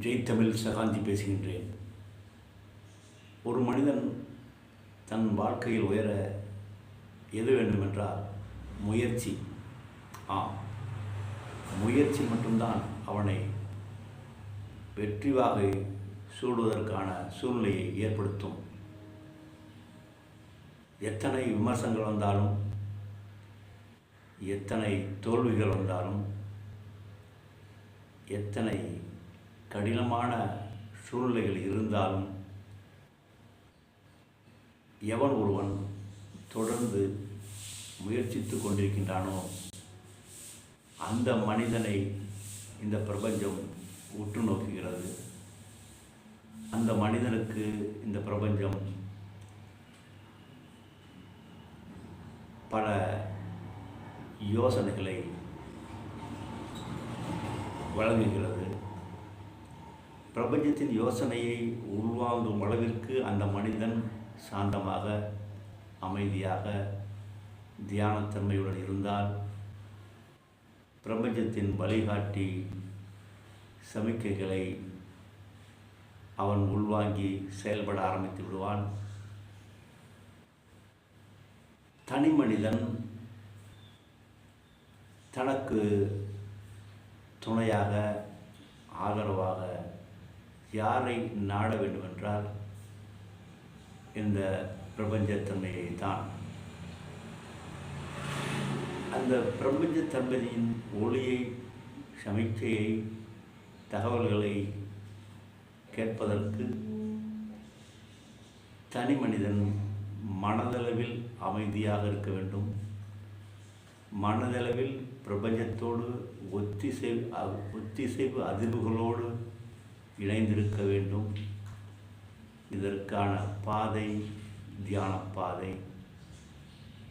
ஜெய் தமிழ் சகாந்தி பேசுகின்றேன். ஒரு மனிதன் தன் வாழ்க்கையில் உயர எது வேண்டுமென்றால் முயற்சி. ஆம் முயற்சி மட்டும்தான் அவனை வெற்றிவாக சூடுவதற்கான சூழ்நிலையை ஏற்படுத்தும். எத்தனை விமர்சனங்கள் வந்தாலும் எத்தனை தோல்விகள் வந்தாலும் எத்தனை கடினமான சூழ்நிலைகள் இருந்தாலும் எவன் ஒருவன் தொடர்ந்து முயற்சித்து கொண்டிருக்கின்றானோ அந்த மனிதனை இந்த பிரபஞ்சம் உற்று நோக்குகிறது. அந்த மனிதனுக்கு இந்த பிரபஞ்சம் பல யோசனைகளை வழங்குகிறது. பிரபஞ்சத்தின் யோசனையை உள்வாங்கும் அளவிற்கு அந்த மனிதன் சாந்தமாக அமைதியாக தியானத்தன்மையுடன் இருந்தால் பிரபஞ்சத்தின் வழிகாட்டி சமிக்கைகளை அவன் உள்வாங்கி செயல்பட ஆரம்பித்து விடுவான். தனி மனிதன் தனக்கு துணையாக ஆதரவாக யாரை நாட வேண்டுமென்றால் இந்த பிரபஞ்சத்தன்மையை தான் அந்த பிரபஞ்சத்தன்மையின் ஒளியை சமிக்கையை தகவல்களை கேட்பதற்கு தனி மனிதன் மனதளவில் அமைதியாக இருக்க வேண்டும். மனதளவில் பிரபஞ்சத்தோடு ஒத்திசைவு ஒத்திசைவு அதிர்வுகளோடு இணைந்திருக்க வேண்டும். இதற்கான பாதை தியான பாதை.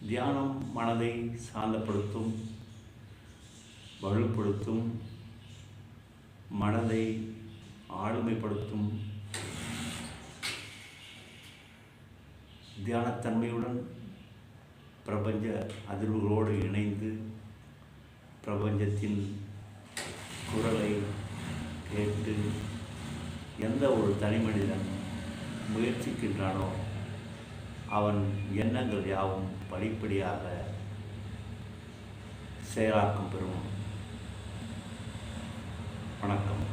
தியானம் மனதை சாந்தப்படுத்தும் வலுப்படுத்தும் மனதை ஆளுமைப்படுத்தும். தியானத்தன்மையுடன் பிரபஞ்ச அதிர்வுகளோடு இணைந்து பிரபஞ்சத்தின் குரலை எந்த ஒரு தனி மனிதன் முயற்சிக்கின்றானோ அவன் எண்ணங்கள் யாவும் படிப்படியாக செயலாக்கம் பெறும். வணக்கம்.